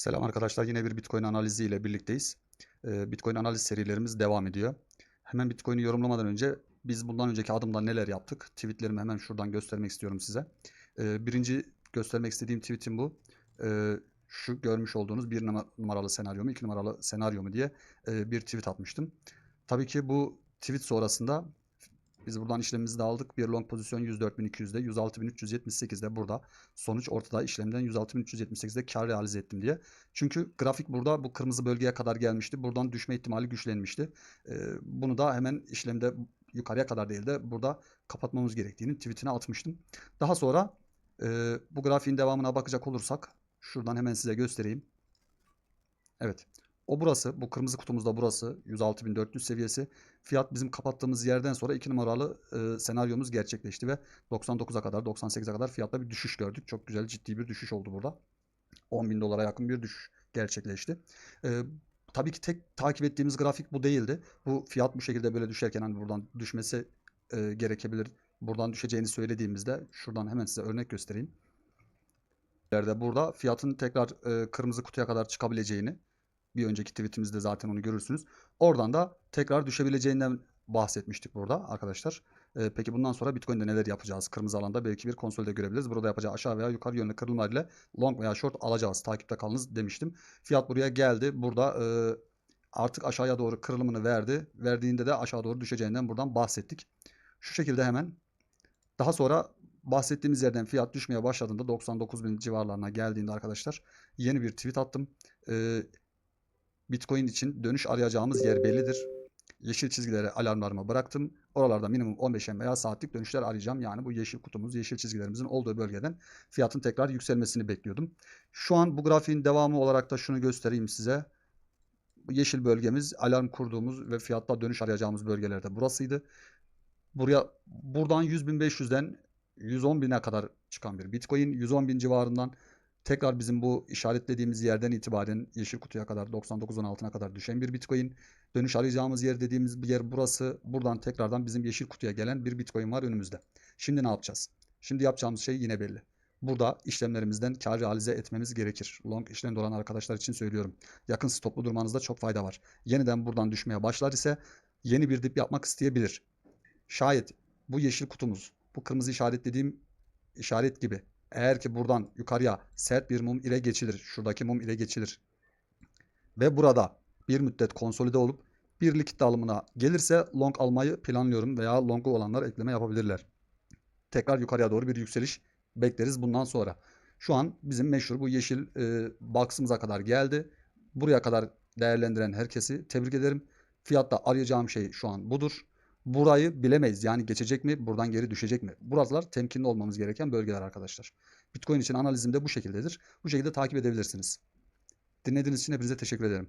Selam arkadaşlar. Yine bir Bitcoin analizi ile birlikteyiz. Ee, Bitcoin analiz serilerimiz devam ediyor. Hemen Bitcoin'i yorumlamadan önce biz bundan önceki adımda neler yaptık? Tweetlerimi hemen şuradan göstermek istiyorum size. Ee, Birinci göstermek istediğim tweetim bu. Ee, Şu görmüş olduğunuz bir numara- numaralı senaryo mu, iki numaralı senaryo mu diye e, bir tweet atmıştım. Tabii ki bu tweet sonrasında biz buradan işlemimizi de aldık. Bir long pozisyon 104.200'de, 106.378'de burada. Sonuç ortada işlemden 106.378'de kar realize ettim diye. Çünkü grafik burada bu kırmızı bölgeye kadar gelmişti. Buradan düşme ihtimali güçlenmişti. Ee, bunu da hemen işlemde yukarıya kadar değil de burada kapatmamız gerektiğini tweetine atmıştım. Daha sonra e, bu grafiğin devamına bakacak olursak şuradan hemen size göstereyim. Evet. O burası. Bu kırmızı kutumuzda burası. 106.400 seviyesi. Fiyat bizim kapattığımız yerden sonra 2 numaralı e, senaryomuz gerçekleşti ve 99'a kadar 98'e kadar fiyatta bir düşüş gördük. Çok güzel ciddi bir düşüş oldu burada. 10 bin dolara yakın bir düşüş gerçekleşti. E, tabii ki tek takip ettiğimiz grafik bu değildi. Bu fiyat bu şekilde böyle düşerken hani buradan düşmesi e, gerekebilir. Buradan düşeceğini söylediğimizde şuradan hemen size örnek göstereyim. Burada fiyatın tekrar e, kırmızı kutuya kadar çıkabileceğini bir önceki tweetimizde zaten onu görürsünüz. Oradan da tekrar düşebileceğinden bahsetmiştik burada arkadaşlar. E, peki bundan sonra Bitcoin'de neler yapacağız? Kırmızı alanda belki bir konsolide görebiliriz. Burada yapacağı aşağı veya yukarı yönlü kırılmalar ile long veya short alacağız. Takipte kalınız demiştim. Fiyat buraya geldi. Burada e, artık aşağıya doğru kırılımını verdi. Verdiğinde de aşağı doğru düşeceğinden buradan bahsettik. Şu şekilde hemen daha sonra bahsettiğimiz yerden fiyat düşmeye başladığında 99 bin civarlarına geldiğinde arkadaşlar yeni bir tweet attım. Ee, Bitcoin için dönüş arayacağımız yer bellidir. Yeşil çizgilere alarmlarımı bıraktım. Oralarda minimum 15 em veya saatlik dönüşler arayacağım. Yani bu yeşil kutumuz, yeşil çizgilerimizin olduğu bölgeden fiyatın tekrar yükselmesini bekliyordum. Şu an bu grafiğin devamı olarak da şunu göstereyim size. Bu yeşil bölgemiz alarm kurduğumuz ve fiyatta dönüş arayacağımız bölgelerde burasıydı. Buraya buradan 100.500'den 110 bine kadar çıkan bir Bitcoin 110 bin civarından tekrar bizim bu işaretlediğimiz yerden itibaren yeşil kutuya kadar 99'un altına kadar düşen bir Bitcoin. Dönüş arayacağımız yer dediğimiz bir yer burası. Buradan tekrardan bizim yeşil kutuya gelen bir Bitcoin var önümüzde. Şimdi ne yapacağız? Şimdi yapacağımız şey yine belli. Burada işlemlerimizden kar realize etmemiz gerekir. Long işlemde olan arkadaşlar için söylüyorum. Yakın stoplu durmanızda çok fayda var. Yeniden buradan düşmeye başlar ise yeni bir dip yapmak isteyebilir. Şayet bu yeşil kutumuz, bu kırmızı işaretlediğim işaret gibi eğer ki buradan yukarıya sert bir mum ile geçilir, şuradaki mum ile geçilir ve burada bir müddet konsolide olup bir likit alımına gelirse long almayı planlıyorum veya longu olanlar ekleme yapabilirler. Tekrar yukarıya doğru bir yükseliş bekleriz bundan sonra. Şu an bizim meşhur bu yeşil e, box'ımıza kadar geldi. Buraya kadar değerlendiren herkesi tebrik ederim. Fiyatta arayacağım şey şu an budur. Burayı bilemeyiz. Yani geçecek mi? Buradan geri düşecek mi? Buralar temkinli olmamız gereken bölgeler arkadaşlar. Bitcoin için analizim de bu şekildedir. Bu şekilde takip edebilirsiniz. Dinlediğiniz için hepinize teşekkür ederim.